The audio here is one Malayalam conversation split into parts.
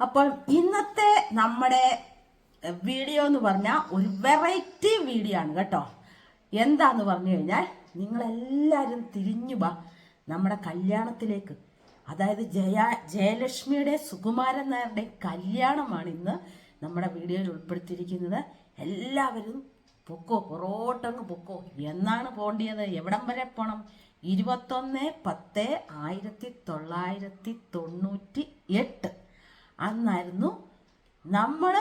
അപ്പോൾ ഇന്നത്തെ നമ്മുടെ വീഡിയോ എന്ന് പറഞ്ഞാൽ ഒരു വെറൈറ്റി വീഡിയോ ആണ് കേട്ടോ. എന്താന്ന് പറഞ്ഞു കഴിഞ്ഞാൽ നിങ്ങളെല്ലാവരും തിരിഞ്ഞു വാ നമ്മുടെ കല്യാണത്തിലേക്ക്. അതായത് ജയ ജയലക്ഷ്മിയുടെ സുകുമാരൻ നായരുടെ കല്യാണമാണ് ഇന്ന് നമ്മുടെ വീഡിയോയിൽ ഉൾപ്പെടുത്തിയിരിക്കുന്നത്. എല്ലാവരും പൊക്കോ പുറോട്ടങ്ങ് പൊക്കോ. എന്നാണ് പോണ്ടിയത്? എവിടം വരെ പോണം? ഇരുപത്തൊന്ന് പത്ത് ആയിരത്തി തൊള്ളായിരത്തി തൊണ്ണൂറ്റി എട്ട് അന്നായിരുന്നു നമ്മൾ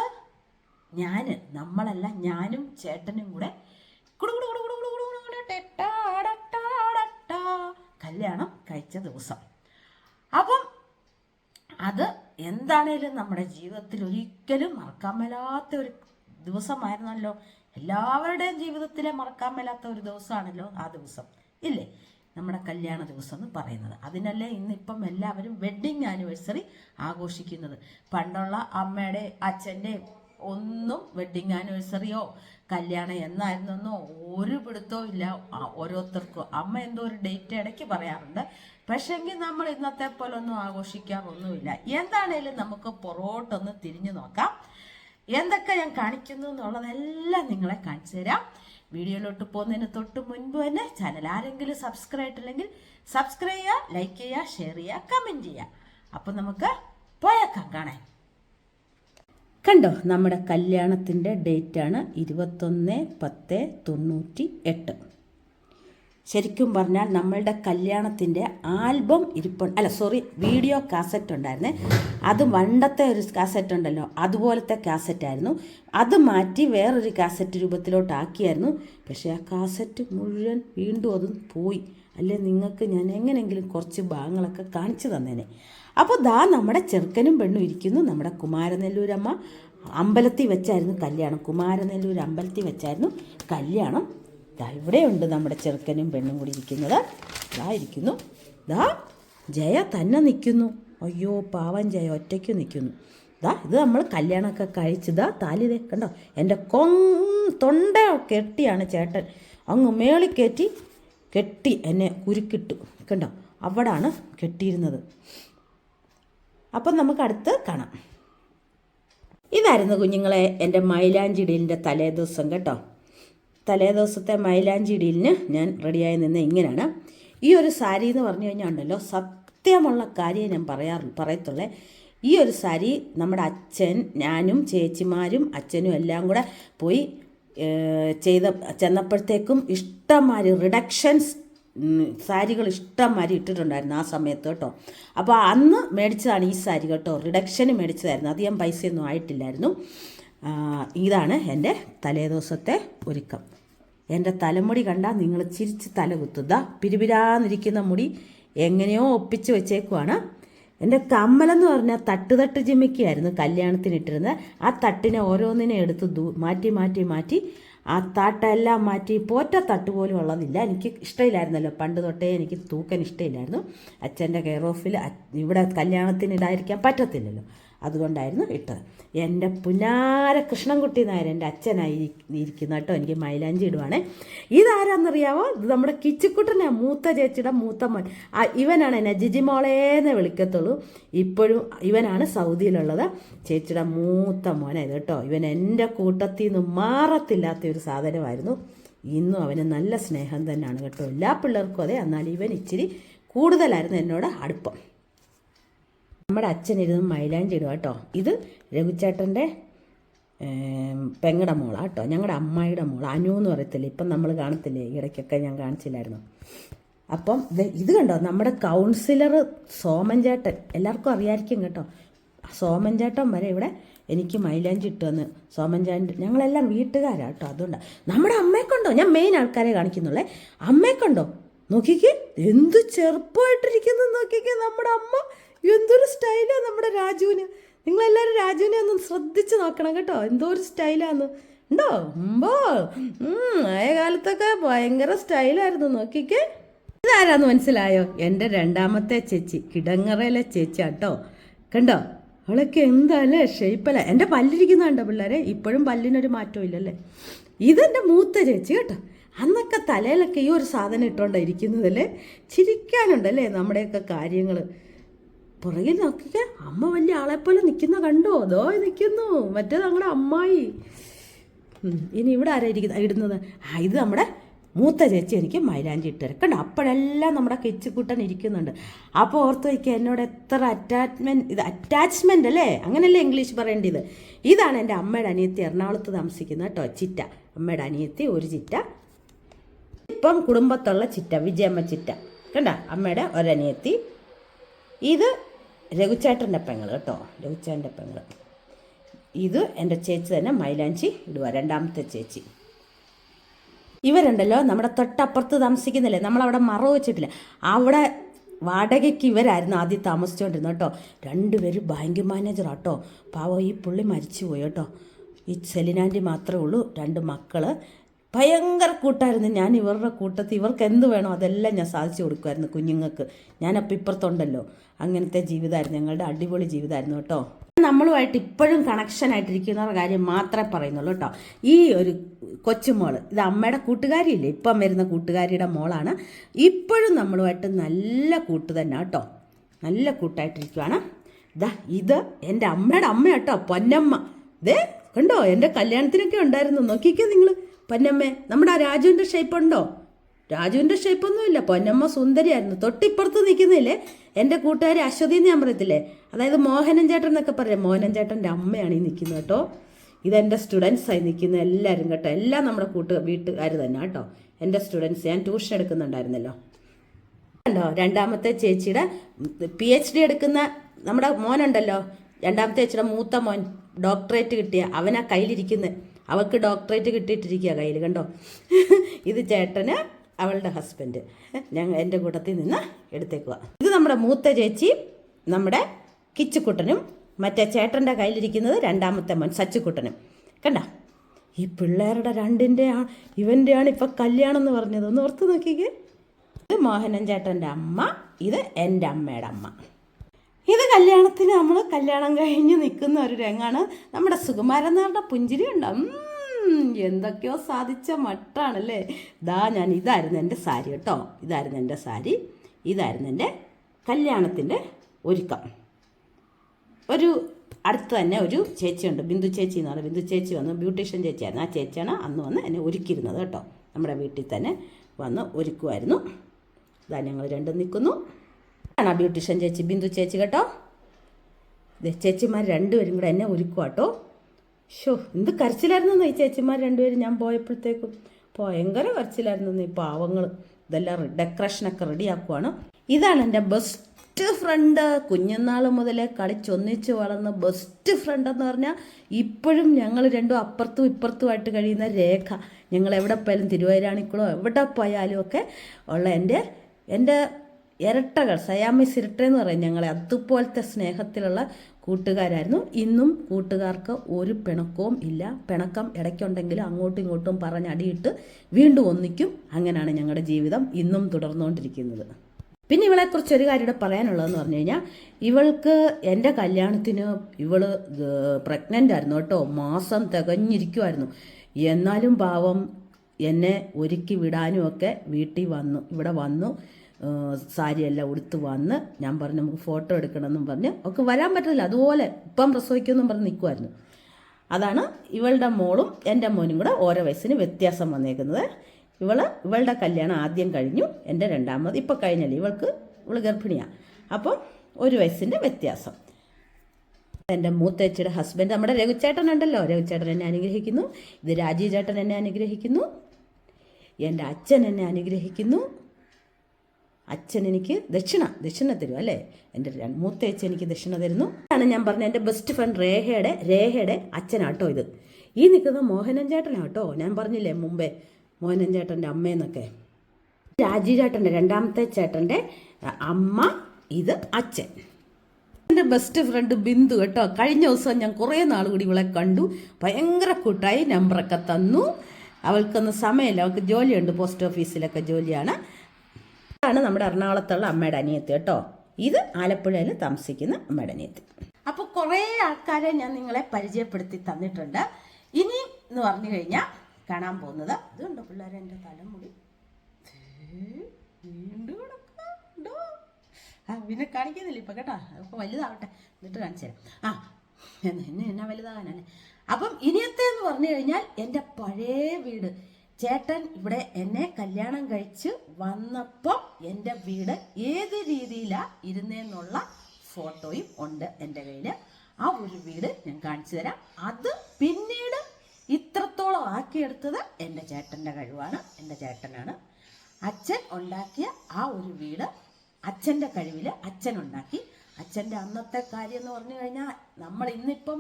ഞാൻ നമ്മളല്ല ഞാനും ചേട്ടനും കൂടെ കല്യാണം കഴിച്ച ദിവസം. അപ്പം അത് എന്താണേലും നമ്മുടെ ജീവിതത്തിൽ ഒരിക്കലും മറക്കാൻ മേലാത്ത ഒരു ദിവസമായിരുന്നല്ലോ. എല്ലാവരുടെയും ജീവിതത്തിലെ മറക്കാൻ മേലാത്ത ഒരു ദിവസമാണല്ലോ ആ ദിവസം. ഇല്ലേ? നമ്മുടെ കല്യാണ ദിവസം എന്ന് പറയുന്നത്. അതിനല്ലേ ഇന്നിപ്പം എല്ലാവരും വെഡ്ഡിങ് ആനിവേഴ്സറി ആഘോഷിക്കുന്നത്. പണ്ടുള്ള അമ്മയുടെ അച്ഛന്റെ ഒന്നും വെഡ്ഡിങ് ആനിവേഴ്സറിയോ കല്യാണം എന്നായിരുന്നെന്നോ ഒരു പിടുത്തവും ഇല്ല. ഓരോരുത്തർക്കും. അമ്മ എന്തോ ഒരു ഡേറ്റ് ഇടയ്ക്ക് പറയാറുണ്ട്. പക്ഷെങ്കിൽ നമ്മൾ ഇന്നത്തെ പോലെ ഒന്നും ആഘോഷിക്കാറൊന്നുമില്ല. എന്താണേലും നമുക്ക് പുറകോട്ടൊന്ന് തിരിഞ്ഞു നോക്കാം. എന്തൊക്കെ ഞാൻ കാണിക്കുന്നു എന്നുള്ളതെല്ലാം നിങ്ങളെ കാണിച്ചു തരാം. വീഡിയോയിലോട്ട് പോകുന്നതിന് തൊട്ട് മുൻപ് തന്നെ ചാനൽ ആരെങ്കിലും സബ്സ്ക്രൈബ് ആയിട്ടില്ലെങ്കിൽ സബ്സ്ക്രൈബ് ചെയ്യുക ലൈക്ക് ചെയ്യുക ഷെയർ ചെയ്യുക കമന്റ് ചെയ്യുക. അപ്പം നമുക്ക് പോയേക്കാം കാണാൻ. കണ്ടോ നമ്മുടെ കല്യാണത്തിന്റെ ഡേറ്റാണ് ഇരുപത്തൊന്ന് പത്ത് തൊണ്ണൂറ്റി എട്ട് ശരിക്കും പറഞ്ഞാൽ നമ്മളുടെ കല്യാണത്തിന്റെ ആൽബം ഇരിപ്പുണ്ട് അല്ല സോറി വീഡിയോ കാസറ്റ് ഉണ്ടായിരുന്നേ. അത് പണ്ടത്തെ ഒരു കാസറ്റ് ഉണ്ടല്ലോ അതുപോലത്തെ കാസറ്റ് ആയിരുന്നു. അത് മാറ്റി വേറൊരു കാസറ്റ് രൂപത്തിലോട്ടാക്കിയായിരുന്നു. പക്ഷേ ആ കാസറ്റ് മുഴുവൻ വീണ്ടും അതും പോയി. അല്ലെ നിങ്ങൾക്ക് ഞാൻ എങ്ങനെയെങ്കിലും കുറച്ച് ഭാഗങ്ങളൊക്കെ കാണിച്ചു തന്നേനെ. അപ്പോൾ ദാ നമ്മുടെ ചെറുക്കനും പെണ്ണും ഇരിക്കുന്നു. നമ്മുടെ കുമാരനെല്ലൂരമ്മ അമ്പലത്തിൽ വെച്ചായിരുന്നു കല്യാണം. കുമാരനെല്ലൂർ അമ്പലത്തിൽ വെച്ചായിരുന്നു കല്യാണം. ദാ ഇവിടെയുണ്ട് നമ്മുടെ ചെറുക്കനും പെണ്ണും കൂടി ഇരിക്കുന്നത്. ദാ ഇരിക്കുന്നു. ദാ ജയ തന്നെ നിൽക്കുന്നു. അയ്യോ പാവം ജയ ഒറ്റയ്ക്ക് നിൽക്കുന്നു. ദാ ഇത് നമ്മൾ കല്യാണമൊക്കെ കഴിച്ചതാ താലി കണ്ടോ? എന്റെ കൊങ് തൊണ്ട കെട്ടിയാണ് ചേട്ടൻ. അങ്ങ് മേളി കയറ്റി കെട്ടി എന്നെ കുരുക്കിട്ടു. കണ്ടോ? അവിടാണ് കെട്ടിയിരുന്നത്. അപ്പം നമുക്ക് അടുത്ത് കാണാം. ഇതായിരുന്നു കുഞ്ഞുങ്ങളെ എന്റെ മൈലാഞ്ചിടലിന്റെ തലേദിവസം കേട്ടോ. തലേദിവസത്തെ മൈലാഞ്ചി ഇടീലിന് ഞാൻ റെഡിയായി നിന്ന് ഇങ്ങനെയാണ്. ഈ ഒരു സാരി എന്ന് പറഞ്ഞു കഴിഞ്ഞാൽ ഉണ്ടല്ലോ സത്യമുള്ള കാര്യം ഞാൻ പറയാറ് പറയത്തുള്ളേ. ഈ ഒരു സാരി നമ്മുടെ അച്ഛൻ ഞാനും ചേച്ചിമാരും അച്ഛനും എല്ലാം കൂടെ പോയി ചെയ്ത ചെന്നപ്പോഴത്തേക്കും ഇഷ്ടംമാതിരി റിഡക്ഷൻസ് സാരികൾ ഇഷ്ടംമാതിരി ഇട്ടിട്ടുണ്ടായിരുന്നു ആ സമയത്ത് കേട്ടോ. അപ്പോൾ അന്ന് മേടിച്ചതാണ് ഈ സാരി കേട്ടോ. റിഡക്ഷന് മേടിച്ചതായിരുന്നു. അധികം പൈസയൊന്നും ആയിട്ടില്ലായിരുന്നു. ഇതാണ് എന്റെ തലേദിവസത്തെ ഒരുക്കം. എന്റെ തലമുടി കണ്ടാൽ നിങ്ങൾ ചിരിച്ച് തല കുത്തുക പിരിപിരാന്നിരിക്കുന്ന മുടി എങ്ങനെയോ ഒപ്പിച്ച് വെച്ചേക്കുവാണ്. എന്റെ കമ്മലെന്ന് പറഞ്ഞാൽ തട്ട് തട്ട് ജിമ്മിക്കായിരുന്നു കല്യാണത്തിന് ഇട്ടിരുന്നത്. ആ തട്ടിനെ ഓരോന്നിനെ എടുത്ത് ദൂ മാറ്റി മാറ്റി മാറ്റി. ആ തട്ടെല്ലാം മാറ്റി. പോറ്റ തട്ട് പോലും ഉള്ളതില്ല. എനിക്ക് ഇഷ്ടമില്ലായിരുന്നല്ലോ. പണ്ട് തൊട്ടേ എനിക്ക് തൂക്കൻ ഇഷ്ടമില്ലായിരുന്നു. അച്ഛന്റെ കെയർ ഓഫിൽ ഇവിടെ കല്യാണത്തിന് ഇടാതിരിക്കാൻ പറ്റത്തില്ലല്ലോ. അതുകൊണ്ടായിരുന്നു ഇട്ടത്. എന്റെ പുനാര കൃഷ്ണൻകുട്ടി നായർ എന്റെ അച്ഛനായി ഇരിക്കുന്ന കേട്ടോ എനിക്ക് മൈലാഞ്ചി ഇടുവാണേ. ഇതാരാന്നറിയാവോ? ഇത് നമ്മുടെ കിച്ചിക്കുട്ടനെ മൂത്ത ചേച്ചിയുടെ മൂത്ത മോൻ. ഇവനാണ് എന്നെ ജിജിമോളേന്ന് വിളിക്കത്തുള്ളൂ. ഇപ്പോഴും ഇവനാണ് സൗദിയിലുള്ളത്. ചേച്ചിയുടെ മൂത്ത മോനായത് കേട്ടോ. ഇവൻ എന്റെ കൂട്ടത്തിൽ നിന്ന് മാറത്തില്ലാത്ത ഒരു സാധനമായിരുന്നു. ഇന്നും അവന് നല്ല സ്നേഹം തന്നെയാണ് കേട്ടോ. എല്ലാ പിള്ളേർക്കും അതെ. എന്നാൽ ഇവൻ ഇച്ചിരി കൂടുതലായിരുന്നു എന്നോട് അടുപ്പം. നമ്മുടെ അച്ഛനിരുന്ന് മൈലാഞ്ചി ഇടുക കേട്ടോ. ഇത് രഘുചേട്ടന്റെ പെങ്ങടെ മോളാണ് കേട്ടോ. ഞങ്ങളുടെ അമ്മായിയുടെ മോൾ അനു എന്ന് പറയത്തില്ലേ? ഇപ്പം നമ്മൾ കാണത്തില്ലേ? ഇടയ്ക്കൊക്കെ ഞാൻ കാണിച്ചില്ലായിരുന്നു. അപ്പം ഇത് കണ്ടോ? നമ്മുടെ കൗൺസിലർ സോമൻ ചേട്ടൻ. എല്ലാവർക്കും അറിയായിരിക്കും കേട്ടോ. സോമൻ ചേട്ടൻ വരെ ഇവിടെ എനിക്ക് മൈലാഞ്ചി ഇട്ടുവെന്ന് സോമൻ ചേട്ടൻ ഞങ്ങളെല്ലാം വീട്ടുകാരാണ് കേട്ടോ. അതുകൊണ്ടാണ് നമ്മുടെ അമ്മയെക്കൊണ്ടോ കണ്ടോ? ഞാൻ മെയിൻ ആൾക്കാരെ കാണിക്കുന്നുള്ളേ. അമ്മയെക്കൊണ്ടോ കണ്ടോ? നോക്കിക്കേ. എന്ത് ചെറുപ്പമായിട്ടിരിക്കുന്നു നോക്കിക്കേ. നമ്മുടെ അമ്മ. എന്തൊരു സ്റ്റൈലാണ് നമ്മുടെ രാജുവിന്. നിങ്ങളെല്ലാവരും രാജുവിനെ ഒന്ന് ശ്രദ്ധിച്ച് നോക്കണം കേട്ടോ. എന്തോ ഒരു സ്റ്റൈലാന്ന്. ഉണ്ടോ? ഉമ്പോ ആയ കാലത്തൊക്കെ ഭയങ്കര സ്റ്റൈലായിരുന്നു. നോക്കിക്കേ. ഇതാരാന്ന് മനസ്സിലായോ? എന്റെ രണ്ടാമത്തെ ചേച്ചി. കിടങ്ങറയിലെ ചേച്ചി കേട്ടോ കണ്ടോ? അവളൊക്കെ എന്താല്ലേ ഷേപ്പല്ല? എന്റെ പല്ലിരിക്കുന്നുണ്ടോ പിള്ളേരെ? ഇപ്പോഴും പല്ലിനൊരു മാറ്റവും ഇല്ലല്ലേ? ഇതെന്റെ മൂത്ത ചേച്ചി കേട്ടോ. അന്നൊക്കെ തലയിലൊക്കെ ഈ ഒരു സാധനം ഇട്ടുകൊണ്ടാണ് ഇരിക്കുന്നതല്ലേ? ചിരിക്കാനുണ്ടല്ലേ നമ്മുടെയൊക്കെ കാര്യങ്ങൾ പുറകിൽ നോക്കിക്കേ അമ്മ വലിയ ആളെ പോലെ നിൽക്കുന്ന കണ്ടോ? അതോ നിൽക്കുന്നു. മറ്റേ നമ്മുടെ അമ്മായി. ഇനി ഇവിടെ ആരാ ഇരിക്കുന്നത് ഇടുന്നത്? ഇത് നമ്മുടെ മൂത്ത ചേച്ചി എനിക്ക് മൈലാഞ്ചി ഇട്ട് തരും. അപ്പോഴെല്ലാം നമ്മുടെ കെച്ചുകൂട്ടൻ ഇരിക്കുന്നുണ്ട്. അപ്പോൾ ഓർത്ത് വയ്ക്കുക എന്നോട് എത്ര അറ്റാച്ച്മെന്റ് ഇത് അറ്റാച്ച്മെന്റ് അല്ലേ? അങ്ങനെയല്ലേ ഇംഗ്ലീഷ് പറയേണ്ടത്? ഇതാണ് എന്റെ അമ്മയുടെ അനിയത്തി. എറണാകുളത്ത് താമസിക്കുന്ന കേട്ടോ ചിറ്റ. അമ്മയുടെ അനിയത്തി ഒരു ചിറ്റ. ഇപ്പം കുടുംബത്തുള്ള ചിറ്റ വിജയമ്മ ചിറ്റ. കണ്ട? അമ്മയുടെ ഒരനിയത്തി. ഇത് രഘുചേട്ടന്റെ പെങ്ങൾ കേട്ടോ രഘുചേട്ടന്റെ പെങ്ങൾ ഇത് എന്റെ ചേച്ചി തന്നെ മൈലാഞ്ചി ഇടുക രണ്ടാമത്തെ ചേച്ചി. ഇവരുണ്ടല്ലോ നമ്മുടെ തൊട്ടപ്പുറത്ത് താമസിക്കുന്നില്ലേ? നമ്മളവിടെ മറ വെച്ചിട്ടില്ല. അവിടെ വാടകയ്ക്ക് ഇവരായിരുന്നു ആദ്യം താമസിച്ചുകൊണ്ടിരുന്നത് കേട്ടോ. രണ്ടുപേരും ബാങ്ക് മാനേജറാട്ടോ പാവം ഈ പുള്ളി മരിച്ചു പോയി കേട്ടോ. ഈ സെലിനാന്റെ മാത്രമേ ഉള്ളൂ രണ്ട് മക്കൾ ഭയങ്കര കൂട്ടായിരുന്നു ഞാൻ ഇവരുടെ കൂട്ടത്തിൽ. ഇവർക്ക് എന്ത് വേണോ അതെല്ലാം ഞാൻ സാധിച്ചു കൊടുക്കുമായിരുന്നു കുഞ്ഞുങ്ങൾക്ക്. ഞാനപ്പോൾ ഇപ്പുറത്തുണ്ടല്ലോ. അങ്ങനത്തെ ജീവിതമായിരുന്നു. ഞങ്ങളുടെ അടിപൊളി ജീവിതമായിരുന്നു കേട്ടോ. നമ്മളുമായിട്ട് ഇപ്പോഴും കണക്ഷൻ ആയിട്ടിരിക്കുന്ന കാര്യം മാത്രമേ പറയുന്നുള്ളൂ കേട്ടോ. ഈ ഒരു കൊച്ചുമോൾ ഇത് അമ്മയുടെ കൂട്ടുകാരിയില്ലേ? ഇപ്പം വരുന്ന കൂട്ടുകാരിയുടെ മോളാണ്. ഇപ്പോഴും നമ്മളുമായിട്ട് നല്ല കൂട്ട് തന്നെ കേട്ടോ. നല്ല കൂട്ടായിട്ടിരിക്കുവാണ്. ഇതാ ഇത് എന്റെ അമ്മയുടെ അമ്മ കേട്ടോ പൊന്നമ്മ. ദേ കണ്ടോ? എന്റെ കല്യാണത്തിനൊക്കെ ഉണ്ടായിരുന്നു. നോക്കിക്കേ നിങ്ങൾ പൊന്നമ്മേ നമ്മുടെ ആ രാജുവിന്റെ ഷേപ്പുണ്ടോ രാജുവിന്റെ ഷേപ്പൊന്നുമില്ല പൊന്നമ്മ സുന്ദരിയായിരുന്നു. തൊട്ടിപ്പുറത്ത് നിൽക്കുന്നില്ലേ? എന്റെ കൂട്ടുകാരി അശ്വതി എന്ന് ഞാൻ പറയത്തില്ലേ? അതായത് മോഹനൻ ചേട്ടൻ എന്നൊക്കെ പറയാം. മോഹനൻ ചേട്ടന്റെ അമ്മയാണ് ഈ നിൽക്കുന്നത് കേട്ടോ. ഇതെന്റെ സ്റ്റുഡൻസായി നിൽക്കുന്ന എല്ലാവരും കേട്ടോ. എല്ലാം നമ്മുടെ കൂട്ട് വീട്ടുകാർ തന്നെ കേട്ടോ. എന്റെ സ്റ്റുഡൻസ് ഞാൻ ട്യൂഷൻ എടുക്കുന്നുണ്ടായിരുന്നല്ലോ. ഉണ്ടോ രണ്ടാമത്തെ ചേച്ചിയുടെ പി എച്ച് ഡി എടുക്കുന്ന നമ്മുടെ മോനുണ്ടല്ലോ. രണ്ടാമത്തെ ചേച്ചിയുടെ മൂത്ത മോൻ ഡോക്ടറേറ്റ് കിട്ടിയ അവനാ കയ്യിലിരിക്കുന്നത് അവൾക്ക് ഡോക്ടറേറ്റ് കിട്ടിയിട്ടിരിക്കുക കയ്യിൽ കണ്ടോ? ഇത് ചേട്ടന് അവളുടെ ഹസ്ബൻഡ് ഞങ്ങൾ എന്റെ കൂട്ടത്തിൽ നിന്ന് എടുത്തേക്കുക ഇത് നമ്മുടെ മൂത്ത ചേച്ചി നമ്മുടെ കിച്ചുക്കുട്ടനും മറ്റേ ചേട്ടന്റെ കയ്യിലിരിക്കുന്നത് രണ്ടാമത്തെ മോൻ സച്ചുക്കുട്ടനും. കണ്ട? ഈ പിള്ളേരുടെ രണ്ടിന്റെ ആ ഇവന്റെയാണ് ഇപ്പം കല്യാണം എന്ന് പറഞ്ഞത്. ഒന്ന് ഓർത്ത് നോക്കിക്കേ. ഇത് മോഹനൻ ചേട്ടന്റെ അമ്മ ഇത് എന്റെ അമ്മയുടെ അമ്മ. ഇത് കല്യാണത്തിന് നമ്മൾ കല്യാണം കഴിഞ്ഞ് നിൽക്കുന്ന ഒരു രംഗമാണ്. നമ്മുടെ സുകുമാരൻ നാരുടെ പുഞ്ചിരി ഉണ്ടാവും എന്തൊക്കെയോ സാധിച്ച മട്ടാണല്ലേ? ദാ ഞാൻ ഇതായിരുന്നു എന്റെ സാരി കേട്ടോ. ഇതായിരുന്നു എന്റെ സാരി. ഇതായിരുന്നു എന്റെ കല്യാണത്തിന്റെ ഒരുക്കം. ഒരു അടുത്ത് തന്നെ ഒരു ചേച്ചിയുണ്ട്. ബിന്ദു ചേച്ചി എന്ന് പറഞ്ഞാൽ ബിന്ദു ചേച്ചി വന്ന് ബ്യൂട്ടീഷ്യൻ ചേച്ചിയായിരുന്നു. ആ ചേച്ചിയാണ് അന്ന് വന്ന് എന്നെ ഒരുക്കിയിരുന്നത് കേട്ടോ. നമ്മുടെ വീട്ടിൽ തന്നെ വന്ന് ഒരുക്കുമായിരുന്നു. ഇതാ ഞങ്ങൾ രണ്ടും നിൽക്കുന്നു. ആണ് ആ ബ്യൂട്ടീഷ്യൻ ചേച്ചി? ബിന്ദു ചേച്ചി കേട്ടോ? ചേച്ചിമാർ രണ്ടുപേരും കൂടെ എന്നെ ഒരുക്കുക കേട്ടോ ഷോ എന്ത് കരച്ചിലായിരുന്നു ഈ ചേച്ചിമാർ രണ്ടുപേരും? ഞാൻ പോയപ്പോഴത്തേക്കും ഭയങ്കര കരച്ചിലായിരുന്നു ഈ പാവങ്ങൾ ഇതെല്ലാം ഡെക്കറേഷനൊക്കെ റെഡിയാക്കുവാണ് ഇതാണ് എന്റെ ബെസ്റ്റ് ഫ്രണ്ട് കുഞ്ഞുനാൾ മുതലേ കളിച്ചൊന്നിച്ച് വളർന്ന ബെസ്റ്റ് ഫ്രണ്ട് എന്ന് പറഞ്ഞാൽ ഇപ്പോഴും ഞങ്ങൾ രണ്ടും അപ്പുറത്തും ഇപ്പുറത്തുമായിട്ട് കഴിയുന്ന രേഖ. ഞങ്ങൾ എവിടെ പോയാലും തിരുവൈരാണിക്കുളോ എവിടെ പോയാലും ഒക്കെ ഉള്ള എന്റെ എന്റെ ഇരട്ടകൾ സയാമിസ് ഇരട്ട എന്ന് പറയും ഞങ്ങളെ. അതുപോലത്തെ സ്നേഹത്തിലുള്ള കൂട്ടുകാരായിരുന്നു. ഇന്നും കൂട്ടുകാർക്ക് ഒരു പിണക്കവും ഇല്ല. പിണക്കം ഇടയ്ക്കുണ്ടെങ്കിലും അങ്ങോട്ടും ഇങ്ങോട്ടും പറഞ്ഞടിയിട്ട് വീണ്ടും ഒന്നിക്കും. അങ്ങനെയാണ് ഞങ്ങളുടെ ജീവിതം ഇന്നും തുടർന്നുകൊണ്ടിരിക്കുന്നത്. പിന്നെ ഇവളെക്കുറിച്ച് ഒരു കാര്യം പറയാനുള്ളതെന്ന് പറഞ്ഞു കഴിഞ്ഞാൽ ഇവൾക്ക് എന്റെ കല്യാണത്തിന് ഇവൾ പ്രഗ്നന്റ് ആയിരുന്നു കേട്ടോ. മാസം തികഞ്ഞിരിക്കുമായിരുന്നു എന്നാലും പാവം എന്നെ ഒരുക്കി വിടാനും ഒക്കെ വീട്ടിൽ വന്നു ഇവിടെ വന്നു. സാരിയെല്ലാം ഉടുത്ത് വന്ന് ഞാൻ പറഞ്ഞു നമുക്ക് ഫോട്ടോ എടുക്കണമെന്നും പറഞ്ഞ് ഒക്കെ വരാൻ പറ്റില്ല അതുപോലെ ഇപ്പം പ്രസവിക്കുമെന്നും പറഞ്ഞ് നിൽക്കുമായിരുന്നു അതാണ് ഇവളുടെ മോളും എന്റെ മോനും കൂടെ ഓരോ വയസ്സിന് വ്യത്യാസം വന്നേക്കുന്നത്. ഇവൾ ഇവളുടെ കല്യാണം ആദ്യം കഴിഞ്ഞു എന്റെ രണ്ടാമത് ഇപ്പം കഴിഞ്ഞല്ലേ? ഇവൾക്ക് ഇവൾ ഗർഭിണിയാണ് അപ്പം ഒരു വയസ്സിന്റെ വ്യത്യാസം. എന്റെ മൂത്തേച്ചിയുടെ ഹസ്ബൻഡ് നമ്മുടെ രഘുചേട്ടൻ ഉണ്ടല്ലോ. രഘുചേട്ടൻ എന്നെ അനുഗ്രഹിക്കുന്നു. ഇത് രാജീവ് ചേട്ടൻ എന്നെ അനുഗ്രഹിക്കുന്നു. എന്റെ അച്ഛൻ എന്നെ അനുഗ്രഹിക്കുന്നു. അച്ഛൻ എനിക്ക് ദക്ഷിണ ദക്ഷിണ തരും അല്ലേ? എന്റെ മൂത്ത മൂത്തേച്ചി എനിക്ക് ദക്ഷിണ തരുന്നു. ആണ് ഞാൻ പറഞ്ഞ എന്റെ ബെസ്റ്റ് ഫ്രണ്ട് രേഖയുടെ രേഖയുടെ അച്ഛനാട്ടോ ഇത്. ഈ നിൽക്കുന്ന മോഹനൻ ചേട്ടനാട്ടോ ഞാൻ പറഞ്ഞില്ലേ മുമ്പേ മോഹനൻ ചേട്ടന്റെ അമ്മയെന്നൊക്കെ രാജീവ് ചേട്ടന്റെ രണ്ടാമത്തെ ചേട്ടന്റെ അമ്മ ഇത് അച്ഛൻ. എന്റെ ബെസ്റ്റ് ഫ്രണ്ട് ബിന്ദു കേട്ടോ കഴിഞ്ഞ ദിവസം ഞാൻ കുറേ നാൾ കൂടി ഇവളെ കണ്ടു. ഭയങ്കര കൂട്ടായി നമ്പറൊക്കെ തന്നു. അവൾക്കൊന്നും സമയമില്ല അവൾക്ക് ജോലിയുണ്ട് പോസ്റ്റ് ഓഫീസിലൊക്കെ ജോലിയാണ്. ഇതാണ് നമ്മുടെ എറണാകുളത്തുള്ള അമ്മയുടെ അനിയത്തി കേട്ടോ. ഇത് ആലപ്പുഴയിൽ താമസിക്കുന്ന അമ്മയുടെ അനിയത്തി. അപ്പോൾ കുറേ ആൾക്കാരെ ഞാൻ നിങ്ങളെ പരിചയപ്പെടുത്തി തന്നിട്ടുണ്ട്. ഇനി എന്ന് പറഞ്ഞു കഴിഞ്ഞാൽ കാണാൻ പോകുന്നത് ഇതുണ്ടോ പിള്ളേരെ എന്റെ തലമുടി? വീണ്ടും പിന്നെ കാണിക്കുന്നില്ല ഇപ്പം കേട്ടോ. അപ്പോൾ വലുതാവട്ടെ. എന്നിട്ട് കാണിച്ചു തരാം. ആ എന്നെ എന്നാ വലുതാകാനല്ലേ അപ്പം ഇനിയത്തെ എന്ന് പറഞ്ഞു കഴിഞ്ഞാൽ എന്റെ പഴയ വീട് ചേട്ടൻ ഇവിടെ എന്നെ കല്യാണം കഴിച്ച് വന്നപ്പോൾ എന്റെ വീട് ഏത് രീതിയിലാണ് ഇരുന്നേന്നുള്ള ഫോട്ടോയും ഉണ്ട് എന്റെ കയ്യിൽ ആ ഒരു വീട് ഞാൻ കാണിച്ചു തരാം. അത് പിന്നീട് ഇത്രത്തോളം ആക്കിയെടുത്തത് എന്റെ ചേട്ടന്റെ കഴിവാണ് എന്റെ ചേട്ടനാണ്. അച്ഛൻ ഉണ്ടാക്കിയ ആ ഒരു വീട് അച്ഛന്റെ കഴിവിൽ അച്ഛൻ ഉണ്ടാക്കി. അച്ഛന്റെ അന്നത്തെ കാര്യം എന്ന് പറഞ്ഞു കഴിഞ്ഞാൽ നമ്മൾ ഇന്നിപ്പം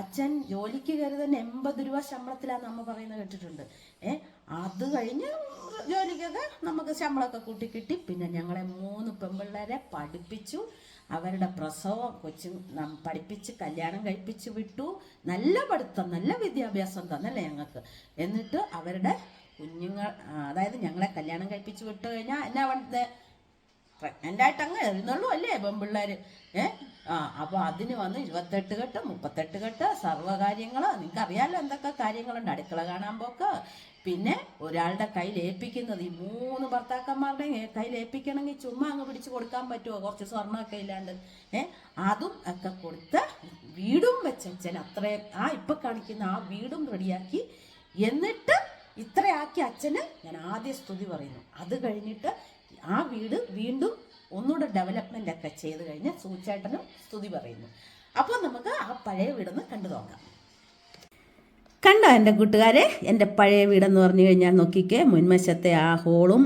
അച്ഛൻ ജോലിക്ക് കയറി തന്നെ എൺപത് രൂപ ശമ്പളത്തിലാണ് നമ്മ പറയുന്നത് കേട്ടിട്ടുണ്ട്. ഏ അത് കഴിഞ്ഞ് ജോലിക്കൊക്കെ നമുക്ക് ശമ്പളമൊക്കെ കൂട്ടി കിട്ടി. പിന്നെ ഞങ്ങളെ മൂന്ന് പെൺപിള്ളേരെ പഠിപ്പിച്ചു. അവരുടെ പ്രസവം കൊച്ചു പഠിപ്പിച്ച് കല്യാണം കഴിപ്പിച്ച് വിട്ടു. നല്ല പഠിത്തം നല്ല വിദ്യാഭ്യാസം തന്നല്ലേ ഞങ്ങൾക്ക്. എന്നിട്ട് അവരുടെ കുഞ്ഞുങ്ങൾ അതായത് ഞങ്ങളെ കല്യാണം കഴിപ്പിച്ച് വിട്ടു കഴിഞ്ഞാൽ എന്നാ വേണ്ടത് പ്രഗ്നന്റ് ആയിട്ട് അങ്ങ് എഴുന്നള്ളൂ അല്ലേ പെൺപിള്ളേർ ഏ? ആ അപ്പോൾ അതിന് വന്ന് ഇരുപത്തെട്ട് കെട്ട് മുപ്പത്തെട്ട് കെട്ട് സർവകാര്യങ്ങൾ നിങ്ങൾക്ക് അറിയാലോ എന്തൊക്കെ കാര്യങ്ങളുണ്ട്? അടുക്കള കാണാൻ പോക്ക്. പിന്നെ ഒരാളുടെ കയ്യിൽ ഏൽപ്പിക്കുന്നത് ഈ മൂന്ന് ഭർത്താക്കന്മാരുടെ കയ്യിൽ ഏൽപ്പിക്കണമെങ്കിൽ ചുമ്മാ അങ്ങ് പിടിച്ച് കൊടുക്കാൻ പറ്റുമോ കുറച്ച് സ്വർണമൊക്കെ ഇല്ലാണ്ട്. ഏ? അതും ഒക്കെ കൊടുത്ത് വീടും വെച്ചച്ഛൻ അത്രയും ആ ഇപ്പം കാണിക്കുന്ന ആ വീടും റെഡിയാക്കി. എന്നിട്ട് ഇത്രയാക്കി അച്ഛന് ഞാൻ ആദ്യ സ്തുതി പറയുന്നു. അത് കഴിഞ്ഞിട്ട് ആ വീട് വീണ്ടും ഒന്നുകൂടെ ഡെവലപ്മെന്റ് ഒക്കെ ചെയ്ത് കഴിഞ്ഞ് സൂചേട്ടനും സ്തുതി പറയുന്നു. അപ്പോൾ നമുക്ക് ആ പഴയ വീടൊന്ന് കണ്ടു നോക്കാം. കണ്ടോ എന്റെ കൂട്ടുകാരെ? എന്റെ പഴയ വീടെന്ന് പറഞ്ഞു കഴിഞ്ഞാൽ നോക്കിക്കേ മുൻവശത്തെ ആ ഹോളും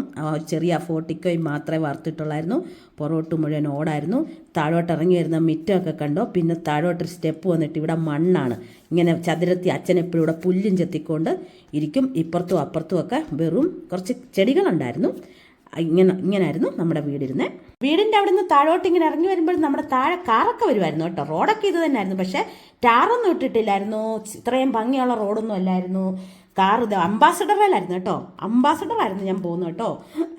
ചെറിയ ഫോട്ടിക്കോയും മാത്രമേ വാർത്തിട്ടുള്ളായിരുന്നു പുറകോട്ട് മുഴുവൻ ഓടായിരുന്നു. താഴോട്ട് ഇറങ്ങി വരുന്ന മിറ്റമൊക്കെ കണ്ടോ? പിന്നെ താഴോട്ടൊരു സ്റ്റെപ്പ് വന്നിട്ട് ഇവിടെ മണ്ണാണ്. ഇങ്ങനെ ചതുരത്തി അച്ഛനെപ്പോഴും ഇവിടെ പുല്ലും ചെത്തിക്കൊണ്ട് ഇരിക്കും. ഇപ്പുറത്തും അപ്പുറത്തും ഒക്കെ വെറും കുറച്ച് ചെടികളുണ്ടായിരുന്നു. ഇങ്ങനെ ഇങ്ങനായിരുന്നു നമ്മുടെ വീടിരുന്നത് വീടിന്റെ അവിടെ നിന്ന് താഴോട്ട് ഇങ്ങനെ ഇറങ്ങി വരുമ്പോൾ നമ്മുടെ താഴെ കാറൊക്കെ വരുമായിരുന്നു കേട്ടോ. റോഡൊക്കെ ഇത് തന്നെയായിരുന്നു. പക്ഷേ ടാറൊന്നും ഇട്ടിട്ടില്ലായിരുന്നു. ഇത്രയും ഭംഗിയുള്ള റോഡൊന്നും അല്ലായിരുന്നു. കാർ ഇത് അംബാസഡറിലായിരുന്നു കേട്ടോ. അംബാസഡർ ആയിരുന്നു ഞാൻ പോകുന്നത് കേട്ടോ.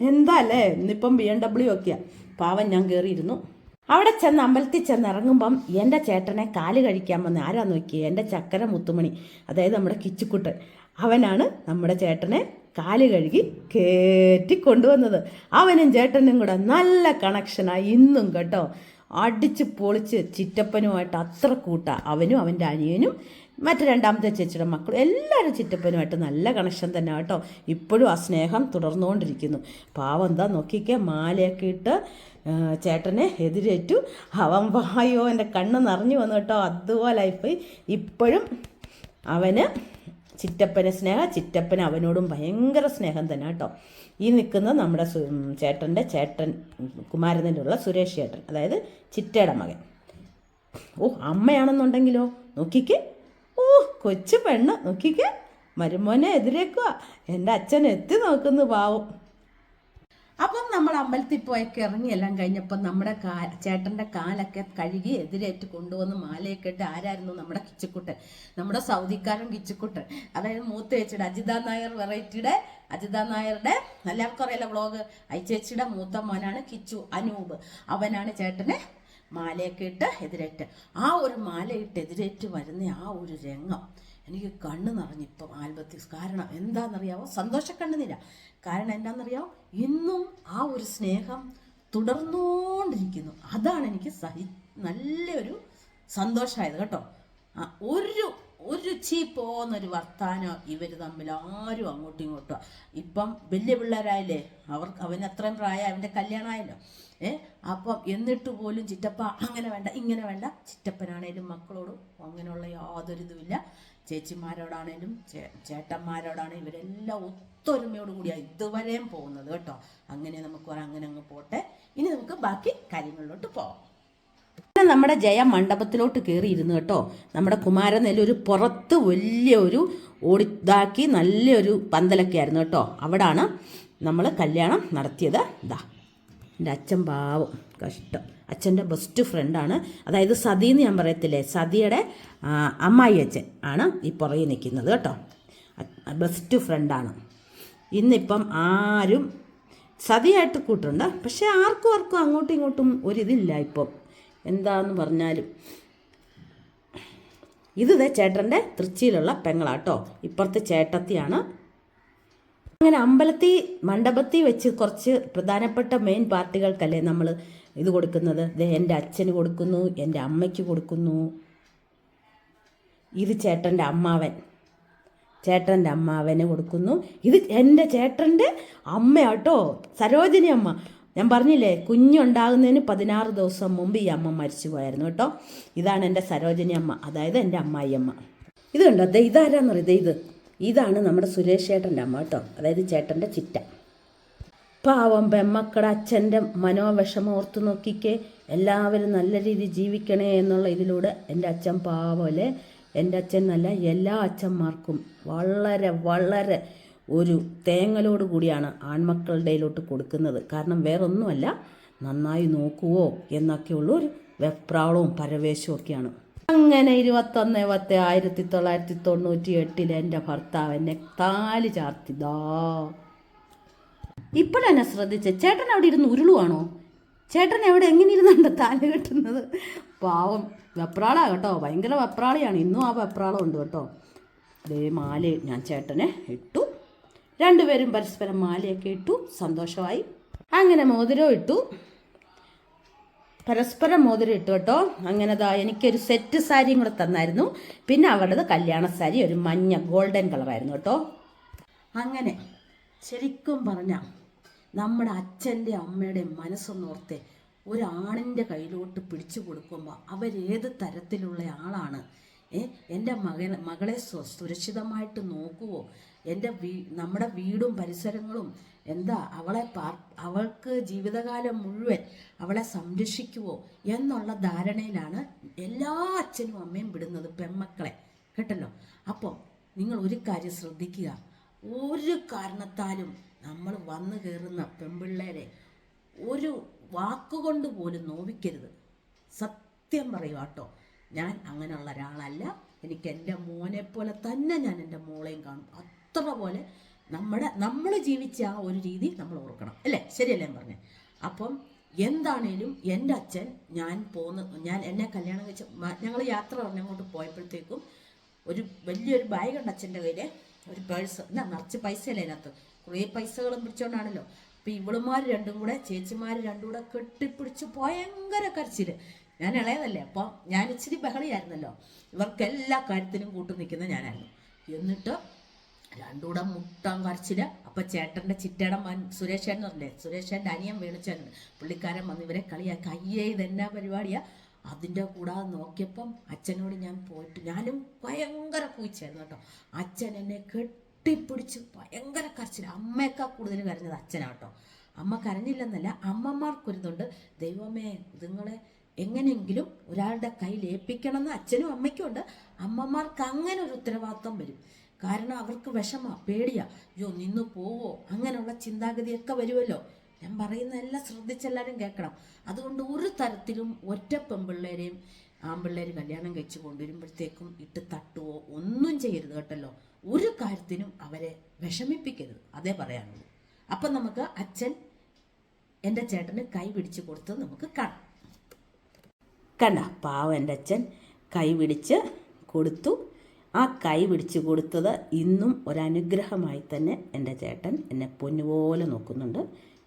എന്താ അല്ലേ? ഇന്നിപ്പം ബി എം ഡബ്ല്യു ഒക്കെയാണ് പാവം ഞാൻ കയറിയിരുന്നു അവിടെ ചെന്ന് അമ്പലത്തിൽ ചെന്ന് ഇറങ്ങുമ്പം എന്റെ ചേട്ടനെ കാൽ കഴിക്കാൻ വന്ന് ആരാ നോക്കിയത് എന്റെ ചക്കര മുത്തുമണി. അതായത് നമ്മുടെ കിച്ചുക്കുട്ടൻ. അവനാണ് നമ്മുടെ ചേട്ടനെ കാൽ കഴുകി കയറ്റി കൊണ്ടുവന്നത്. അവനും ചേട്ടനും കൂടെ നല്ല കണക്ഷനായി ഇന്നും കേട്ടോ. അടിച്ച് പൊളിച്ച് ചിറ്റപ്പനുമായിട്ട് അത്ര കൂട്ട. അവനും അവന്റെ അനിയനും മറ്റു രണ്ടാമത്തെ ചേച്ചിയുടെ മക്കളും എല്ലാവരും ചിറ്റപ്പനുമായിട്ട് നല്ല കണക്ഷൻ തന്നെ കേട്ടോ. ഇപ്പോഴും ആ സ്നേഹം തുടർന്നുകൊണ്ടിരിക്കുന്നു. പാവം എന്താ നോക്കിക്കേ മാലയൊക്കെ ഇട്ട് ചേട്ടനെ എതിരേറ്റു. അവൻ വായോ എന്റെ കണ്ണ് നിറഞ്ഞു വന്നു കേട്ടോ. അതുപോലായിപ്പോയി ഇപ്പോഴും അവന് ചിറ്റപ്പനെ സ്നേഹ ചിറ്റപ്പൻ അവനോടും ഭയങ്കര സ്നേഹം തന്നെ കേട്ടോ. ഈ നിൽക്കുന്ന നമ്മുടെ ചേട്ടന്റെ ചേട്ടൻ കുമാരനുള്ള സുരേഷ് ചേട്ടൻ അതായത് ചിറ്റയുടെ മകൻ. ഓ അമ്മയാണെന്നുണ്ടെങ്കിലോ? നോക്കിക്കേ. ഓ കൊച്ചു പെണ്ണ്. നോക്കിക്കേ. മരുമോനെ എതിരേക്കുക എന്റെ അച്ഛൻ എത്തി നോക്കുന്നു പാവം. അപ്പം നമ്മൾ അമ്പലത്തിൽ പോയൊക്കെ ഇറങ്ങി എല്ലാം കഴിഞ്ഞപ്പോൾ നമ്മുടെ കാ ചേട്ടന്റെ കാലൊക്കെ കഴുകി എതിരേറ്റ് കൊണ്ടുവന്ന് മാലയൊക്കെ ഇട്ട് ആരായിരുന്നു നമ്മുടെ കിച്ചുക്കുട്ടൻ? നമ്മുടെ സൗദിക്കാരൻ കിച്ചുക്കുട്ടൻ. അതായത് മൂത്ത ചേച്ചിയുടെ അജിത നായർ വെറൈറ്റിയുടെ അജിത നായരുടെ എല്ലാവർക്കും അറിയാലോ വ്ളോഗ് അയച്ചേച്ചിയുടെ മൂത്ത മോനാണ് കിച്ചു അനൂപ്. അവനാണ് ചേട്ടനെ മാലയൊക്കെ ഇട്ട് എതിരേറ്റ് ആ ഒരു മാലയിട്ട് എതിരേറ്റ് വരുന്ന ആ ഒരു രംഗം എനിക്ക് കണ്ണ് നിറഞ്ഞു ഇപ്പം ആൽബത്തി കാരണം എന്താണെന്നറിയാവോ? സന്തോഷക്കണ്ണുന്നില്ല കാരണം എന്താണെന്നറിയാവോ? ഇന്നും ആ ഒരു സ്നേഹം തുടർന്നുകൊണ്ടിരിക്കുന്നു. അതാണ് എനിക്ക് സഹി നല്ലൊരു സന്തോഷമായത് കേട്ടോ. ഒരു ഒരു ചീ പോകുന്നൊരു വർത്താനോ ഇവർ തമ്മിൽ ആരും അങ്ങോട്ടും ഇങ്ങോട്ടും. ഇപ്പം വലിയ പിള്ളേരായില്ലേ? അവർക്ക് അവൻ അത്രയും പ്രായം അവന്റെ കല്യാണമായല്ലോ. ഏ? അപ്പം എന്നിട്ട് പോലും ചിറ്റപ്പ അങ്ങനെ വേണ്ട ഇങ്ങനെ വേണ്ട. ചിറ്റപ്പനാണേലും മക്കളോടും അങ്ങനെയുള്ള യാതൊരു ഇതുമില്ല. ചേച്ചിമാരോടാണേലും ചേട്ടന്മാരോടാണേലും ഇവരെല്ലാം ഒത്തൊരുമയോട് കൂടിയാണ് ഇതുവരെയും പോകുന്നത് കേട്ടോ. അങ്ങനെ നമുക്ക് അങ്ങനെ അങ്ങ് പോട്ടെ. ഇനി നമുക്ക് ബാക്കി കാര്യങ്ങളിലോട്ട് പോകാം പിന്നെ നമ്മുടെ ജയ മണ്ഡപത്തിലോട്ട് കയറിയിരുന്നു കേട്ടോ. നമ്മുടെ കുമാരനെല്ലൊരു പുറത്ത് വലിയൊരു ഓടി നല്ലൊരു പന്തലൊക്കെ ആയിരുന്നു കേട്ടോ. അവിടാണ് നമ്മൾ കല്യാണം നടത്തിയത്. ഇതാ എന്റെ അച്ഛൻ പാവം കഷ്ടം. അച്ഛന്റെ ബെസ്റ്റ് ഫ്രണ്ടാണ് അതായത് സതി എന്ന് ഞാൻ പറയത്തില്ലേ? സതിയുടെ അമ്മായി അച്ഛൻ ആണ് ഈ പുറകെ നിൽക്കുന്നത് കേട്ടോ. ബെസ്റ്റ് ഫ്രണ്ടാണ് ഇന്നിപ്പം ആരും സതിയായിട്ട് കൂട്ടുണ്ട്. പക്ഷേ ആർക്കും ആർക്കും അങ്ങോട്ടും ഇങ്ങോട്ടും ഒരിതില്ല ഇപ്പം. എന്താന്ന് പറഞ്ഞാലും. ഇത് ചേട്ടന്റെ തൃച്ചിയിലുള്ള പെങ്ങളാട്ടോ. ഇപ്പുറത്തെ ചേട്ടത്തിയാണ് അങ്ങനെ അമ്പലത്തിൽ മണ്ഡപത്തിൽ വെച്ച് കുറച്ച് പ്രധാനപ്പെട്ട മെയിൻ പാർട്ടികൾക്കല്ലേ നമ്മൾ ഇത് കൊടുക്കുന്നത്? എന്റെ അച്ഛന് കൊടുക്കുന്നു എന്റെ അമ്മയ്ക്ക് കൊടുക്കുന്നു. ഇത് ചേട്ടന്റെ അമ്മാവൻ. ചേട്ടന്റെ അമ്മാവന് കൊടുക്കുന്നു. ഇത് എന്റെ ചേട്ടന്റെ അമ്മയാട്ടോ സരോജിനി അമ്മ. ഞാൻ പറഞ്ഞില്ലേ കുഞ്ഞുണ്ടാകുന്നതിന് പതിനാറ് ദിവസം മുമ്പ് ഈ അമ്മ മരിച്ചു പോയായിരുന്നു കേട്ടോ. ഇതാണ് എന്റെ സരോജിനി അമ്മ അതായത് എന്റെ അമ്മായി അമ്മ ഇത് കണ്ടോ? ദേ ഇതാരാന്ന് ഇത് ഇത്. ഇതാണ് നമ്മുടെ സുരേഷ് ചേട്ടന്റെ അമ്മ കേട്ടോ. അതായത് ചേട്ടന്റെ ചിറ്റ. പാവം പെമ്മക്കട അച്ഛന്റെ മനോവിഷമം ഓർത്ത് നോക്കിക്കേ. എല്ലാവരും നല്ല രീതിയിൽ ജീവിക്കണേ എന്നുള്ള ഇതിലൂടെ എന്റെ അച്ഛൻ പാവലെ എന്റെ അച്ഛൻ നല്ല എല്ലാ അച്ഛന്മാർക്കും വളരെ വളരെ ഒരു തേങ്ങലോട് കൂടിയാണ് ആൺമക്കളുടെ കയ്യിലോട്ട് കൊടുക്കുന്നത്. കാരണം വേറൊന്നുമല്ല നന്നായി നോക്കുവോ എന്നൊക്കെയുള്ള ഒരു വെപ്രാളവും പരവേശവും ഒക്കെയാണ്. അങ്ങനെ ഇരുപത്തൊന്ന് പത്ത് ആയിരത്തി തൊള്ളായിരത്തി തൊണ്ണൂറ്റി എട്ടിൽ എന്റെ ഭർത്താവ് എന്നെ താലി ചാർത്തിതാ. ഇപ്പോഴെന്നെ ശ്രദ്ധിച്ച ചേട്ടൻ അവിടെ ഇരുന്ന് ഉരുളുവാണോ? ചേട്ടൻ എവിടെ എങ്ങനെ ഇരുന്നുണ്ട് താലി കെട്ടുന്നത്? പാവം വെപ്രാളാ കേട്ടോ ഭയങ്കര വെപ്രാളിയാണ്. ഇന്നും ആ വെപ്രാളം ഉണ്ട് കേട്ടോ. ദേ മാല ഞാൻ ചേട്ടനെ ഇട്ടു. രണ്ടുപേരും പരസ്പരം മാലയൊക്കെ ഇട്ടു സന്തോഷമായി. അങ്ങനെ മോതിരം ഇട്ടു. പരസ്പരം മോതിരം ഇട്ടു കേട്ടോ. അങ്ങനെ ദാ എനിക്കൊരു സെറ്റ് സാരിയും കൂടെ തന്നായിരുന്നു. പിന്നെ അവളുടെ കല്യാണ സാരി ഒരു മഞ്ഞ ഗോൾഡൻ കളറായിരുന്നു കേട്ടോ. അങ്ങനെ ശരിക്കും പറഞ്ഞ നമ്മുടെ അച്ഛന്റെ അമ്മയുടെ മനസ്സൊന്നോർത്തെ ഒരാണിന്റെ കയ്യിലോട്ട് പിടിച്ചു കൊടുക്കുമ്പോൾ അവരേത് തരത്തിലുള്ള ആളാണ്? ഏ എന്റെ മകൻ മകളെ സുരക്ഷിതമായിട്ട് നോക്കുവോ? എന്റെ വീ നമ്മുടെ വീടും പരിസരങ്ങളും എന്താ അവളെ അവൾക്ക് ജീവിതകാലം മുഴുവൻ അവളെ സംരക്ഷിക്കുവോ എന്നുള്ള ധാരണയിലാണ് എല്ലാ അച്ഛനും അമ്മയും വിടുന്നത് പെൺമക്കളെ. കേട്ടല്ലോ? അപ്പോൾ നിങ്ങൾ ഒരു കാര്യം ശ്രദ്ധിക്കുക. ഒരു കാരണത്താലും നമ്മൾ വന്നു കയറുന്ന പെൺപിള്ളേരെ ഒരു വാക്കുകൊണ്ട് പോലും നോവിക്കരുത്. സത്യം പറയുക കേട്ടോ. ഞാൻ അങ്ങനെയുള്ള ഒരാളല്ല. എനിക്ക് എന്റെ മോനെ പോലെ തന്നെ ഞാൻ എന്റെ മോളെയും കാണും. അത്ര പോലെ നമ്മുടെ നമ്മൾ ജീവിച്ച ആ ഒരു രീതി നമ്മൾ ഓർക്കണം. അല്ലേ? ശരിയല്ലേ ഞാൻ പറഞ്ഞത് അപ്പം എന്താണേലും എന്റെ അച്ഛൻ ഞാൻ പോന്ന് ഞാൻ എന്നെ കല്യാണം കഴിച്ച ഞങ്ങൾ യാത്ര പറഞ്ഞങ്ങോട്ട് പോയപ്പോഴത്തേക്കും ഒരു വലിയൊരു ബാഗ് ഉണ്ട് അച്ഛന്റെ കയ്യിൽ ഒരു പേഴ്സ് എന്നാ നിറച്ച് പൈസ അല്ലേ അതിനകത്ത്? കുറേ പൈസകളും പിടിച്ചോണ്ടാണല്ലോ. അപ്പം ഇവളുമാർ രണ്ടും കൂടെ ചേച്ചിമാർ രണ്ടും കൂടെ കെട്ടിപ്പിടിച്ച് ഭയങ്കര കരച്ചിൽ ഞാൻ ഇളയതല്ലേ അപ്പം ഞാൻ ഇച്ചിരി ബഹളിയായിരുന്നല്ലോ. ഇവർക്ക് എല്ലാ കാര്യത്തിനും കൂട്ടു നിൽക്കുന്ന ഞാനായിരുന്നു. എന്നിട്ട് രണ്ടും കൂടെ മുട്ടാൻ കരച്ചിൽ. അപ്പം ചേട്ടന്റെ ചിറ്റയുടെ മൻ സുരേഷ് ചേട്ടൻ പറഞ്ഞേ സുരേഷ് ചേട്ടന്റെ അനിയൻ വീണിച്ചേട്ടൻ. പുള്ളിക്കാരൻ വന്ന് ഇവരെ കളിയാ കയ്യേ ഇതെന്നാ പരിപാടിയാ? അതിന്റെ കൂടാതെ നോക്കിയപ്പം അച്ഛനോട് ഞാൻ പോയിട്ട് ഞാനും ഭയങ്കര കൂച്ചായിരുന്നു കേട്ടോ. അച്ഛൻ എന്നെ കെട്ടിപ്പിടിച്ച് ഭയങ്കര കരച്ചിൽ അമ്മയേക്കാൾ കൂടുതൽ കരഞ്ഞത് അച്ഛനാട്ടോ അമ്മ കരഞ്ഞില്ലെന്നല്ല അമ്മമാർക്കൊരിതുണ്ട്. ദൈവമേ ഇതുങ്ങളെ എങ്ങനെയെങ്കിലും ഒരാളുടെ കയ്യിൽ ഏൽപ്പിക്കണമെന്ന് അച്ഛനും അമ്മയ്ക്കും ഉണ്ട്. അമ്മമാർക്ക് അങ്ങനെ ഒരു ഉത്തരവാദിത്വം വരും. കാരണം അവർക്ക് വിഷമാ പേടിയാ. അയ്യോ നിന്ന് പോവോ? അങ്ങനെയുള്ള ചിന്താഗതിയൊക്കെ വരുമല്ലോ? ഞാൻ പറയുന്നതെല്ലാം ശ്രദ്ധിച്ചെല്ലാവരും കേൾക്കണം. അതുകൊണ്ട് ഒരു തരത്തിലും ഒറ്റ പെൺപിള്ളേരെയും ആൺപിള്ളേർ കല്യാണം കഴിച്ചു കൊണ്ടുവരുമ്പോഴത്തേക്കും ഇട്ട് തട്ടുവോ ഒന്നും ചെയ്യരുത് കേട്ടല്ലോ. ഒരു കാര്യത്തിനും അവരെ വിഷമിപ്പിക്കരുത്. അതേ പറയാനുള്ളൂ. അപ്പം നമുക്ക് അച്ഛൻ എന്റെ ചേട്ടന് കൈ പിടിച്ച് കൊടുത്തത് നമുക്ക് കാണാം. കണ്ട പാവ എന്റെ അച്ഛൻ കൈ പിടിച്ച് കൊടുത്തു. ആ കൈ പിടിച്ചു കൊടുത്തത് ഇന്നും ഒരനുഗ്രഹമായി തന്നെ എന്റെ ചേട്ടൻ എന്നെ പൊന്നുപോലെ നോക്കുന്നുണ്ട്.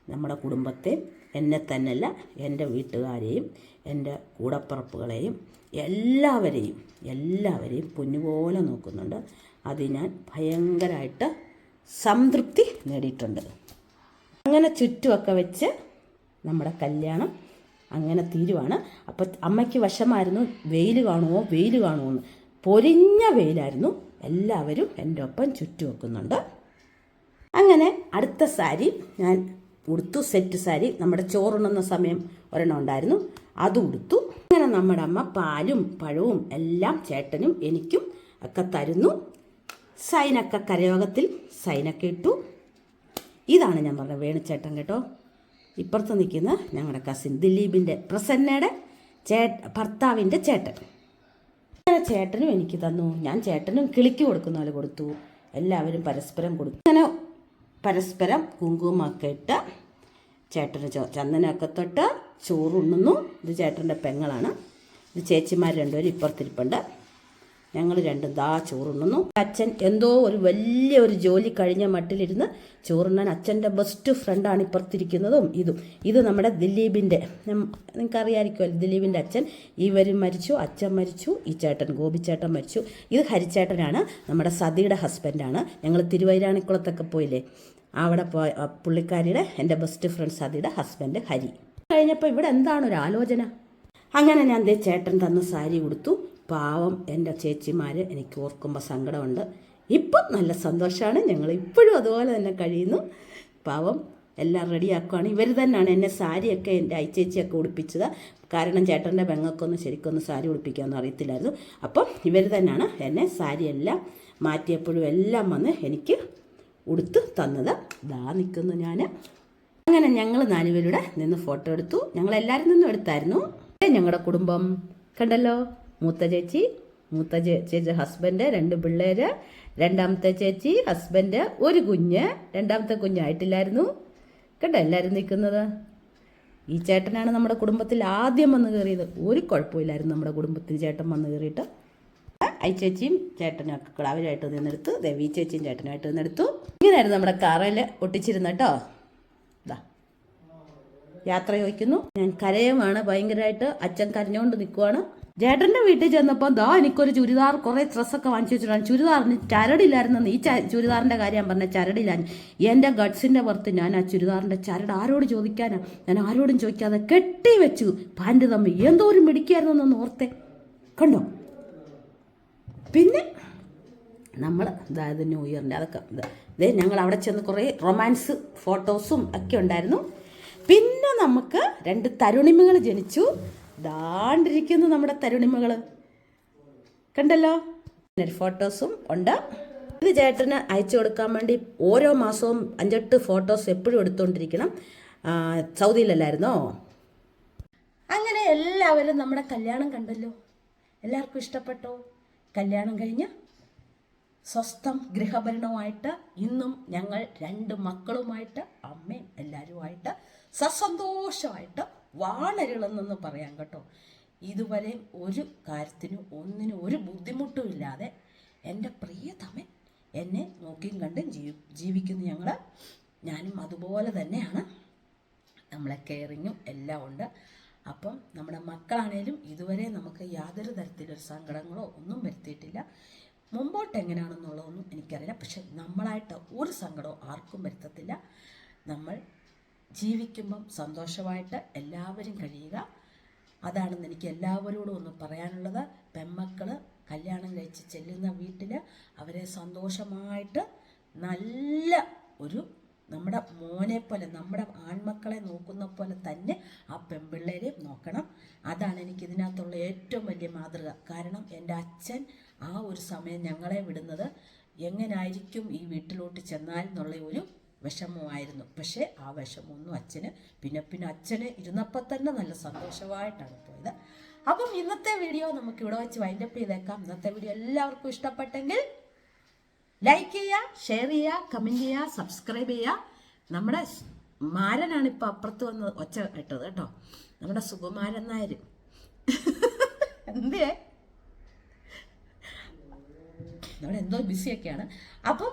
നമ്മുടെ കുടുംബത്തെ എന്നെ തന്നെയല്ല എന്റെ വീട്ടുകാരെയും എന്റെ കൂടപ്പറപ്പുകളെയും എല്ലാവരെയും എല്ലാവരെയും പൊന്നുപോലെ നോക്കുന്നുണ്ട്. അത് ഞാൻ ഭയങ്കരമായിട്ട് സംതൃപ്തി നേടിയിട്ടുണ്ട്. അങ്ങനെ ചുറ്റുമൊക്കെ വെച്ച് നമ്മുടെ കല്യാണം അങ്ങനെ തീരുവാണ്. അപ്പോൾ അമ്മയ്ക്ക് വശമായിരുന്നു വെയിൽ കാണുമോ വെയിൽ കാണുമോ എന്ന്. പൊരിഞ്ഞ വെയിലായിരുന്നു. എല്ലാവരും എന്റെ ഒപ്പം ചുറ്റു വെക്കുന്നുണ്ട്. അങ്ങനെ അടുത്ത സാരി ഞാൻ ഉടുത്തു. സെറ്റ് സാരി നമ്മുടെ ചോറുണ്ണുന്ന സമയം ഒരെണ്ണം ഉണ്ടായിരുന്നു. അത് ഉടുത്തു. അങ്ങനെ നമ്മുടെ അമ്മ പാലും പഴവും എല്ലാം ചേട്ടനും എനിക്കും ഒക്കെ തരുന്നു. സൈനൊക്കെ കരയോഗത്തിൽ സൈനൊക്കെ ഇട്ടു. ഇതാണ് ഞാൻ പറഞ്ഞ വേണുചേട്ടൻ കേട്ടോ. ഇപ്പുറത്ത് നിൽക്കുന്ന ഞങ്ങളുടെ കസിൻ ദിലീപിന്റെ പ്രസന്നയുടെ ചേ ഭർത്താവിന്റെ ചേട്ടൻ. അങ്ങനെ ചേട്ടനും എനിക്ക് തന്നു. ഞാൻ ചേട്ടനും കിളിക്ക് കൊടുക്കുന്ന പോലെ കൊടുത്തു. എല്ലാവരും പരസ്പരം കൊടുത്തു. അങ്ങനെ പരസ്പരം കുങ്കുമൊക്കെ ഇട്ട് ചേട്ടന് ചന്ദനമൊക്കെ തൊട്ട് ചോറുണ്ണുന്നു. ഇത് ചേട്ടന്റെ പെങ്ങളാണ്. ഇത് ചേച്ചിമാർ രണ്ടുപേരും ഇപ്പുറത്തിരിപ്പുണ്ട്. ഞങ്ങൾ രണ്ടും ദാ ചോറുണ്ണുന്നു. അച്ഛൻ എന്തോ ഒരു വലിയ ഒരു ജോലി കഴിഞ്ഞ മട്ടിലിരുന്ന് ചോറുണ്ണാൻ അച്ഛന്റെ ബെസ്റ്റ് ഫ്രണ്ടാണ് ഇപ്പുറത്തിരിക്കുന്നതും ഇതും. ഇത് നമ്മുടെ ദിലീപിന്റെ. നിങ്ങൾക്ക് അറിയാമായിരിക്കുമല്ലോ ദിലീപിന്റെ അച്ഛൻ. ഇവരും മരിച്ചു അച്ഛൻ മരിച്ചു ഈ ചേട്ടൻ ഗോപിച്ചേട്ടൻ മരിച്ചു. ഇത് ഹരിച്ചേട്ടനാണ് നമ്മുടെ സതിയുടെ ഹസ്ബൻഡാണ്. ഞങ്ങൾ തിരുവൈരാണിക്കുളത്തൊക്കെ പോയില്ലേ? അവിടെ പോയ പുള്ളിക്കാരിയുടെ എന്റെ ബെസ്റ്റ് ഫ്രണ്ട് സതിയുടെ ഹസ്ബൻഡ് ഹരി. കഴിഞ്ഞപ്പോൾ ഇവിടെ എന്താണ് ഒരു ആലോചന? അങ്ങനെ ഞാൻ ദേ ചേട്ടൻ തന്ന സാരി ഉടുത്തു. പാവം എന്റെ ചേച്ചിമാർ എനിക്ക് ഓർക്കുമ്പോൾ സങ്കടമുണ്ട്. ഇപ്പം നല്ല സന്തോഷമാണ് ഞങ്ങൾ ഇപ്പോഴും അതുപോലെ തന്നെ കഴിയുന്നു. പാവം എല്ലാം റെഡിയാക്കുവാണ്. ഇവർ തന്നെയാണ് എന്നെ സാരിയൊക്കെ എന്റെ അയച്ചേച്ചിയൊക്കെ ഉടുപ്പിച്ചത്. കാരണം ചേട്ടന്റെ പെങ്ങൾക്കൊന്നും ശരിക്കൊന്നും സാരി ഉടുപ്പിക്കാമെന്ന് അറിയത്തില്ലായിരുന്നു. അപ്പം ഇവർ തന്നെയാണ് എന്നെ സാരിയെല്ലാം മാറ്റിയപ്പോഴും എല്ലാം വന്ന് എനിക്ക് ഉടുത്ത് തന്നത്. ദാ നിൽക്കുന്നു ഞാൻ അങ്ങനെ ഞങ്ങൾ നാലുപേരുടെ നിന്ന് ഫോട്ടോ എടുത്തു. ഞങ്ങൾ എല്ലാവരും നിന്നും എടുത്തായിരുന്നു. ഞങ്ങളുടെ കുടുംബം. കണ്ടല്ലോ? മൂത്ത ചേച്ചി മൂത്ത ചേച്ചി ഹസ്ബൻഡ് രണ്ട് പിള്ളേര് രണ്ടാമത്തെ ചേച്ചി ഹസ്ബൻഡ് ഒരു കുഞ്ഞ്. രണ്ടാമത്തെ കുഞ്ഞായിട്ടില്ലായിരുന്നു കണ്ടോ എല്ലാവരും നിൽക്കുന്നത്? ഈ ചേട്ടനാണ് നമ്മുടെ കുടുംബത്തിൽ ആദ്യം വന്ന് കയറിയത്. ഒരു കുഴപ്പമില്ലായിരുന്നു നമ്മുടെ കുടുംബത്തിൽ ചേട്ടൻ വന്ന് കയറിയിട്ട്. ഐ ചേച്ചിയും ചേട്ടനും ഒക്കെ കിളാവിലായിട്ട് നിന്നെടുത്തു. ദേവി ചേച്ചിയും ചേട്ടനുമായിട്ട് നിന്നെടുത്തു ഇങ്ങനെയായിരുന്നു നമ്മുടെ കാറിൽ ഒട്ടിച്ചിരുന്ന കേട്ടോ. ഇതാ യാത്ര ചോദിക്കുന്നു. ഞാൻ കരയുമാണ് ഭയങ്കരമായിട്ട് അച്ഛൻ കരഞ്ഞുകൊണ്ട് നിൽക്കുവാണ്. ചേട്ടന്റെ വീട്ടിൽ ചെന്നപ്പോൾ ദാ എനിക്കൊരു ചുരിദാർ കുറേ ഡ്രസ്സൊക്കെ വാങ്ങിച്ചു വെച്ചിട്ടാണ് ചുരിദാറിന് ചരടില്ലായിരുന്നു ഈ ചുരിദാറിന്റെ കാര്യം പറഞ്ഞ ചരടില്ലായിരുന്നു എന്റെ ഗഡ്സിന്റെ പുറത്ത് ഞാൻ ആ ചുരിദാറിന്റെ ചരട് ആരോട് ചോദിക്കാനാ? ഞാൻ ആരോടും ചോദിക്കാതെ കെട്ടി വെച്ചു. പാന്റ് തമ്മിൽ എന്തോ ഒരു മിടിക്കായിരുന്നു എന്നൊന്ന് ഓർത്തെ. കണ്ടോ? പിന്നെ നമ്മൾ അതായത് ന്യൂ ഇയറിന്റെ അതൊക്കെ ഇതേ. ഞങ്ങൾ അവിടെ ചെന്ന് കുറേ റൊമാൻസ് ഫോട്ടോസും ഒക്കെ ഉണ്ടായിരുന്നു. പിന്നെ നമുക്ക് രണ്ട് തരുണിമകൾ ജനിച്ചു. ദാണ്ടിരിക്കുന്നു നമ്മുടെ തരുണിമകൾ കണ്ടല്ലോ? ഫോട്ടോസും ഉണ്ട്. ഇത് ചേട്ടന് അയച്ചു കൊടുക്കാൻ വേണ്ടി ഓരോ മാസവും അഞ്ചെട്ട് ഫോട്ടോസ് എപ്പോഴും എടുത്തുകൊണ്ടിരിക്കണം സൗദിയിലല്ലായിരുന്നോ? അങ്ങനെ എല്ലാവരും നമ്മുടെ കല്യാണം കണ്ടല്ലോ. എല്ലാവർക്കും ഇഷ്ടപ്പെട്ടോ? കല്യാണം കഴിഞ്ഞ് സ്വസ്ഥം ഗൃഹഭരണവുമായിട്ട് ഇന്നും ഞങ്ങൾ രണ്ട് മക്കളുമായിട്ട് അമ്മയും എല്ലാവരുമായിട്ട് സസന്തോഷമായിട്ട് വാണരുളെന്നൊന്ന് പറയാം കേട്ടോ. ഇതുവരെ ഒരു കാര്യത്തിനും ഒന്നിനും ഒരു ബുദ്ധിമുട്ടും ഇല്ലാതെ എന്റെ പ്രിയതമൻ എന്നെ നോക്കിയും കണ്ടും ജീ ജീവിക്കുന്ന ഞങ്ങൾ ഞാനും അതുപോലെ തന്നെയാണ്. നമ്മളെ കെയറിങ്ങും എല്ലാം ഉണ്ട്. അപ്പം നമ്മുടെ മക്കളാണേലും ഇതുവരെ നമുക്ക് യാതൊരു തരത്തിലൊരു സങ്കടങ്ങളോ ഒന്നും വരുത്തിയിട്ടില്ല. മുമ്പോട്ട് എങ്ങനെയാണെന്നുള്ളതൊന്നും എനിക്കറിയില്ല. പക്ഷെ നമ്മളായിട്ട് ഒരു സങ്കടവും ആർക്കും വരുത്തത്തില്ല. നമ്മൾ ജീവിക്കുമ്പം സന്തോഷമായിട്ട് എല്ലാവരും കഴിയുക. അതാണെന്ന് എനിക്ക് എല്ലാവരോടും ഒന്ന് പറയാനുള്ളത്. പെമ്മക്കൾ കല്യാണം കഴിച്ച് ചെല്ലുന്ന വീട്ടിൽ അവരെ സന്തോഷമായിട്ട് നല്ല ഒരു നമ്മുടെ മോനെ പോലെ നമ്മുടെ ആൺമക്കളെ നോക്കുന്ന പോലെ തന്നെ ആ പെൺപിള്ളേരെ നോക്കണം. അതാണ് എനിക്ക് ഇതിനകത്തുള്ള ഏറ്റവും വലിയ മാതൃക. കാരണം എന്റെ അച്ഛൻ ആ ഒരു സമയം ഞങ്ങളെ വിടുന്നത് എങ്ങനായിരിക്കും ഈ വീട്ടിലോട്ട് ചെന്നാൽ എന്നുള്ള ഒരു വിഷമമായിരുന്നു. പക്ഷേ ആ വിഷമമൊന്നും അച്ഛന് പിന്നെ പിന്നെ അച്ഛന് ഇരുന്നപ്പോൾ തന്നെ നല്ല സന്തോഷമായിട്ടാണ് പോയത്. അപ്പം ഇന്നത്തെ വീഡിയോ നമുക്ക് ഇവിടെ വെച്ച് വൈൻഡപ്പ് ചെയ്തേക്കാം. ഇന്നത്തെ വീഡിയോ എല്ലാവർക്കും ഇഷ്ടപ്പെട്ടെങ്കിൽ ലൈക്ക് ചെയ്യുക ഷെയർ ചെയ്യുക കമന്റ് ചെയ്യുക സബ്സ്ക്രൈബ് ചെയ്യുക. നമ്മുടെ മാരനാണ് ഇപ്പോൾ അപ്പുറത്ത് വന്ന് ഒച്ച ഇട്ടത് കേട്ടോ. നമ്മുടെ സുകുമാരൻ നായർ. എന്തേ നമ്മുടെ എന്തോ ബിസിയൊക്കെയാണ് അപ്പം